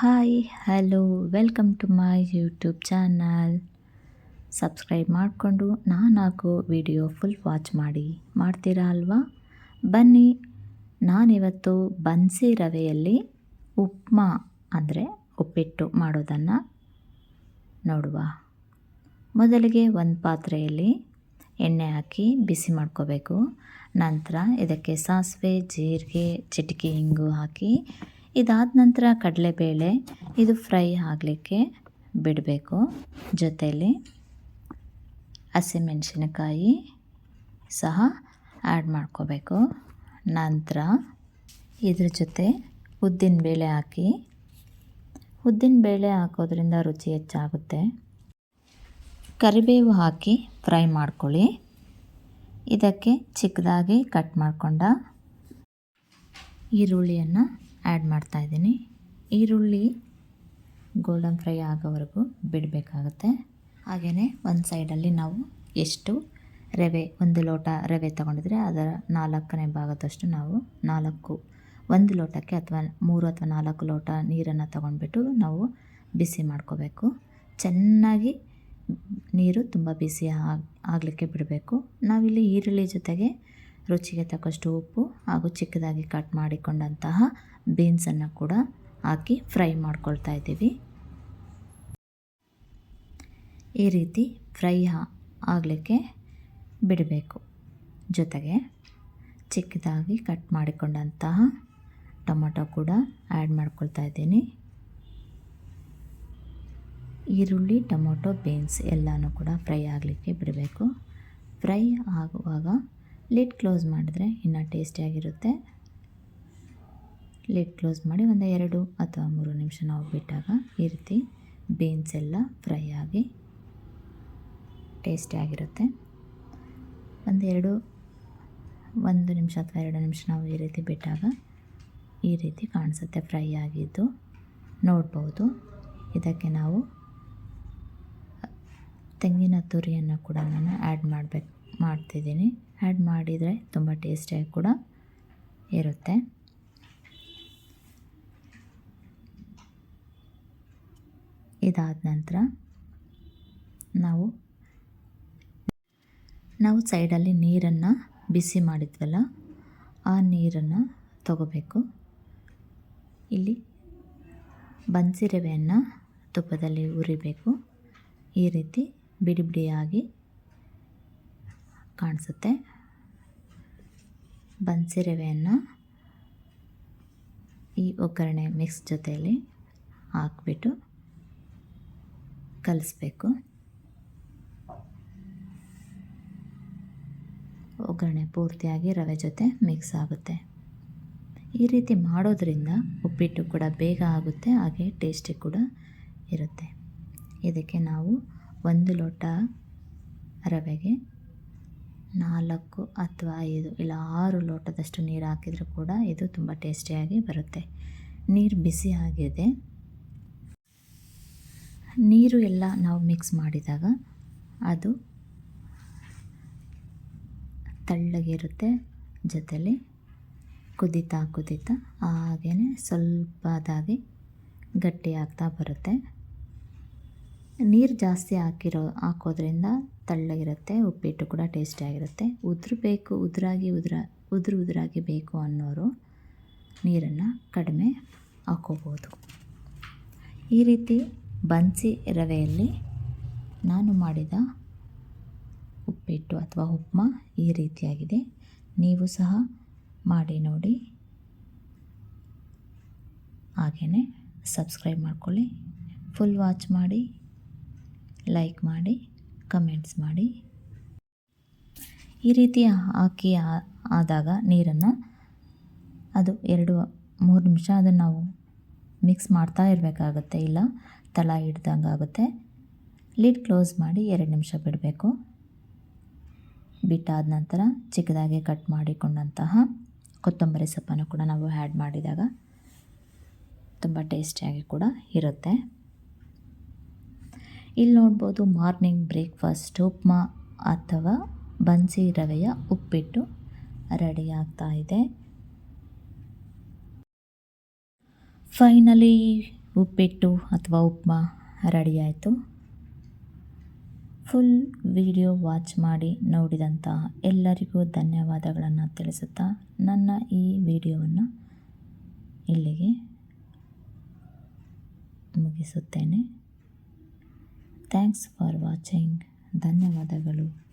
Hi, hello, welcome to my YouTube channel. Subscribe ಮಾಡಿಕೊಂಡು ನಾನು ಹಾಕೋ ವಿಡಿಯೋ ಫುಲ್ ವಾಚ್ ಮಾಡಿ. ಮಾಡ್ತೀರಾ ಅಲ್ವಾ? ಬನ್ನಿ, ನಾನಿವತ್ತು ಬನ್ಸಿ ರವೆಯಲ್ಲಿ ಉಪ್ಮಾ, ಅಂದರೆ ಉಪ್ಪಿಟ್ಟು ಮಾಡೋದನ್ನು ನೋಡುವ. ಮೊದಲಿಗೆ ಒಂದು ಪಾತ್ರೆಯಲ್ಲಿ ಎಣ್ಣೆ ಹಾಕಿ ಬಿಸಿ ಮಾಡ್ಕೋಬೇಕು. ನಂತರ ಇದಕ್ಕೆ ಸಾಸಿವೆ, ಜೀರಿಗೆ, ಚಿಟಿಕೆ ಹಿಂಗು ಹಾಕಿ ಇದಾದ ನಂತರ ಕಡಲೆಬೇಳೆ ಇದು ಫ್ರೈ ಆಗಲಿಕ್ಕೆ ಬಿಡಬೇಕು. ಜೊತೆಯಲ್ಲಿ ಹಸಿಮೆಣಸಿನಕಾಯಿ ಸಹ ಆ್ಯಡ್ ಮಾಡ್ಕೋಬೇಕು. ನಂತರ ಇದ್ರ ಜೊತೆ ಉದ್ದಿನ ಬೇಳೆ ಹಾಕಿ, ಉದ್ದಿನ ಬೇಳೆ ಹಾಕೋದ್ರಿಂದ ರುಚಿ ಹೆಚ್ಚಾಗುತ್ತೆ. ಕರಿಬೇವು ಹಾಕಿ ಫ್ರೈ ಮಾಡ್ಕೊಳ್ಳಿ. ಇದಕ್ಕೆ ಚಿಕ್ಕದಾಗಿ ಕಟ್ ಮಾಡಿಕೊಂಡ ಈರುಳ್ಳಿಯನ್ನು ಆ್ಯಡ್ ಮಾಡ್ತಾಯಿದ್ದೀನಿ ಈರುಳ್ಳಿ ಗೋಲ್ಡನ್ ಫ್ರೈ ಆಗೋವರೆಗೂ ಬಿಡಬೇಕಾಗುತ್ತೆ. ಹಾಗೆಯೇ ಒಂದು ಸೈಡಲ್ಲಿ ನಾವು ಎಷ್ಟು ರವೆ, ಒಂದು ಲೋಟ ರವೆ ತಗೊಂಡಿದ್ರೆ ಅದರ ನಾಲ್ಕನೇ ಭಾಗದಷ್ಟು ನಾವು ನಾಲ್ಕು, ಒಂದು ಲೋಟಕ್ಕೆ ಅಥವಾ ಮೂರು ಅಥವಾ ನಾಲ್ಕು ಲೋಟ ನೀರನ್ನು ತಗೊಂಡ್ಬಿಟ್ಟು ನಾವು ಬಿಸಿ ಮಾಡ್ಕೋಬೇಕು. ಚೆನ್ನಾಗಿ ನೀರು ತುಂಬ ಬಿಸಿ ಆಗಲಿಕ್ಕೆ ಬಿಡಬೇಕು. ನಾವಿಲ್ಲಿ ಈರುಳ್ಳಿ ಜೊತೆಗೆ ರುಚಿಗೆ ತಕ್ಕಷ್ಟು ಉಪ್ಪು ಹಾಗೂ ಚಿಕ್ಕದಾಗಿ ಕಟ್ ಮಾಡಿಕೊಂಡಂತಹ ಬೀನ್ಸನ್ನು ಕೂಡ ಹಾಕಿ ಫ್ರೈ ಮಾಡ್ಕೊಳ್ತಾ ಇದ್ದೀವಿ. ಈ ರೀತಿ ಫ್ರೈ ಆಗಲಿಕ್ಕೆ ಬಿಡಬೇಕು. ಜೊತೆಗೆ ಚಿಕ್ಕದಾಗಿ ಕಟ್ ಮಾಡಿಕೊಂಡಂತಹ ಟೊಮೊಟೊ ಕೂಡ ಆ್ಯಡ್ ಮಾಡ್ಕೊಳ್ತಾ ಇದ್ದೀನಿ. ಈರುಳ್ಳಿ, ಟೊಮೊಟೊ, ಬೀನ್ಸ್ ಎಲ್ಲನೂ ಕೂಡ ಫ್ರೈ ಆಗಲಿಕ್ಕೆ ಬಿಡಬೇಕು. ಫ್ರೈ ಆಗುವಾಗ ಲಿಡ್ ಕ್ಲೋಸ್ ಮಾಡಿದ್ರೆ ಇನ್ನೂ ಟೇಸ್ಟಿಯಾಗಿರುತ್ತೆ ಲಿಡ್ ಕ್ಲೋಸ್ ಮಾಡಿ ಒಂದು ಎರಡು ಅಥವಾ ಮೂರು ನಿಮಿಷ ನಾವು ಬಿಟ್ಟಾಗ ಈ ರೀತಿ ಬೀನ್ಸ್ ಎಲ್ಲ ಫ್ರೈ ಆಗಿ ಟೇಸ್ಟಿಯಾಗಿರುತ್ತೆ ಒಂದೆರಡು ಒಂದು ನಿಮಿಷ ಅಥವಾ ಎರಡು ನಿಮಿಷ ನಾವು ಈ ರೀತಿ ಬಿಟ್ಟಾಗ ಈ ರೀತಿ ಕಾಣಿಸುತ್ತೆ ಫ್ರೈ ಆಗಿದ್ದು. ನೋಡ್ಬೋದು. ಇದಕ್ಕೆ ನಾವು ತೆಂಗಿನ ತುರಿಯನ್ನು ಕೂಡ ನಾನು ಆ್ಯಡ್ ಮಾಡಬೇಕು. ಮಾಡ್ತಿದ್ದೀನಿ. ಆ್ಯಡ್ ಮಾಡಿದರೆ ತುಂಬ ಟೇಸ್ಟಿಯಾಗಿ ಕೂಡ ಇರುತ್ತೆ. ಇದಾದ ನಂತರ ನಾವು ನಾವು ಸೈಡಲ್ಲಿ ನೀರನ್ನು ಬಿಸಿ ಮಾಡಿದ್ವಲ್ಲ, ಆ ನೀರನ್ನು ತಗೋಬೇಕು. ಇಲ್ಲಿ ಬನ್ಸಿ ರವೆಯನ್ನು ತುಪ್ಪದಲ್ಲಿ ಉರಿಬೇಕು ಈ ರೀತಿ ಬಿಡಿ ಬಿಡಿಯಾಗಿ ಕಾಣಿಸುತ್ತೆ. ಬನ್ಸಿ ರವೆಯನ್ನು ಈ ಒಗ್ಗರಣೆ ಮಿಕ್ಸ್ ಜೊತೆಯಲ್ಲಿ ಹಾಕ್ಬಿಟ್ಟು ಕಲಿಸ್ಬೇಕು. ಒಗ್ಗರಣೆ ಪೂರ್ತಿಯಾಗಿ ರವೆ ಜೊತೆ ಮಿಕ್ಸ್ ಆಗುತ್ತೆ. ಈ ರೀತಿ ಮಾಡೋದ್ರಿಂದ ಉಪ್ಪಿಟ್ಟು ಕೂಡ ಬೇಗ ಆಗುತ್ತೆ, ಹಾಗೆ ಟೇಸ್ಟಿ ಕೂಡ ಇರುತ್ತೆ. ಇದಕ್ಕೆ ನಾವು ಒಂದು ಲೋಟ ರವೆಗೆ ನಾಲ್ಕು ಅಥವಾ ಐದು, ಇಲ್ಲ ಆರು ಲೋಟದಷ್ಟು ನೀರು ಹಾಕಿದರೂ ಕೂಡ ಇದು ತುಂಬ ಟೇಸ್ಟಿಯಾಗಿ ಬರುತ್ತೆ. ನೀರು ಬಿಸಿ ಆಗಿದೆ. ನೀರು ಎಲ್ಲ ನಾವು ಮಿಕ್ಸ್ ಮಾಡಿದಾಗ ಅದು ತಳ್ಳಗಿರುತ್ತೆ, ಜೊತೆಲಿ ಕುದೀತಾ ಕುದಿತಾ ಹಾಗೆಯೇ ಸ್ವಲ್ಪದಾಗಿ ಗಟ್ಟಿಯಾಗ್ತಾ ಬರುತ್ತೆ. ನೀರು ಜಾಸ್ತಿ ಹಾಕಿರೋ, ಹಾಕೋದ್ರಿಂದ ತಳ್ಳಗಿರುತ್ತೆ ಉಪ್ಪಿಟ್ಟು ಕೂಡ ಟೇಸ್ಟಿಯಾಗಿರುತ್ತೆ ಉದುರು ಬೇಕು, ಉದುರಾಗಿ ಉದುರ, ಉದುರು ಉದುರಾಗಿ ಬೇಕು ಅನ್ನೋರು ನೀರನ್ನು ಕಡಿಮೆ ಹಾಕೋಬೋದು. ಈ ರೀತಿ ಬನ್ಸಿ ರವೆಯಲ್ಲಿ ನಾನು ಮಾಡಿದ ಉಪ್ಪಿಟ್ಟು ಅಥವಾ ಉಪ್ಮಾ ಈ ರೀತಿಯಾಗಿದೆ. ನೀವು ಸಹ ಮಾಡಿ ನೋಡಿ. ಹಾಗೆಯೇ ಸಬ್ಸ್ಕ್ರೈಬ್ ಮಾಡ್ಕೊಳ್ಳಿ. ಫುಲ್ ವಾಚ್ ಮಾಡಿ. ಲೈಕ್ ಮಾಡಿ ಕಮೆಂಟ್ಸ್ ಮಾಡಿ. ಈ ರೀತಿ ಹಾಕಿ ಆದಾಗ ನೀರನ್ನು ಅದು ಎರಡು, ಮೂರು ನಿಮಿಷ ಅದನ್ನು ನಾವು ಮಿಕ್ಸ್ ಮಾಡ್ತಾ ಇರಬೇಕಾಗುತ್ತೆ. ಇಲ್ಲ ತಳ ಹಿಡ್ದಂಗೆ ಆಗುತ್ತೆ. ಲಿಡ್ ಕ್ಲೋಸ್ ಮಾಡಿ ಎರಡು ನಿಮಿಷ ಬಿಡಬೇಕು. ಬಿಟ್ಟಾದ ನಂತರ ಚಿಕ್ಕದಾಗಿ ಕಟ್ ಮಾಡಿಕೊಂಡಂತಹ ಕೊತ್ತಂಬರಿ ಸೊಪ್ಪನ್ನು ಕೂಡ ನಾವು ಆ್ಯಡ್ ಮಾಡಿದಾಗ ತುಂಬ ಟೇಸ್ಟಿಯಾಗಿ ಕೂಡ ಇರುತ್ತೆ. ಇಲ್ಲಿ ನೋಡ್ಬೋದು ಮಾರ್ನಿಂಗ್ ಬ್ರೇಕ್ಫಾಸ್ಟ್, ಉಪ್ಮಾ ಅಥವಾ ಬನ್ಸಿ ರವೆಯ ಉಪ್ಪಿಟ್ಟು ರೆಡಿ ಆಗ್ತಾ ಇದೆ. ಫೈನಲಿ ಉಪ್ಪಿಟ್ಟು ಅಥವಾ ಉಪ್ಮಾ ರೆಡಿ ಆಯಿತು. ಫುಲ್ ವಿಡಿಯೋ ವಾಚ್ ಮಾಡಿ ನೋಡಿದಂತಹ ಎಲ್ಲರಿಗೂ ಧನ್ಯವಾದಗಳನ್ನು ತಿಳಿಸುತ್ತಾ ನನ್ನ ಈ ವಿಡಿಯೋವನ್ನು ಇಲ್ಲಿಗೆ ಮುಗಿಸುತ್ತೇನೆ. ಥ್ಯಾಂಕ್ಸ್ ಫಾರ್ ವಾಚಿಂಗ್ ಧನ್ಯವಾದಗಳು.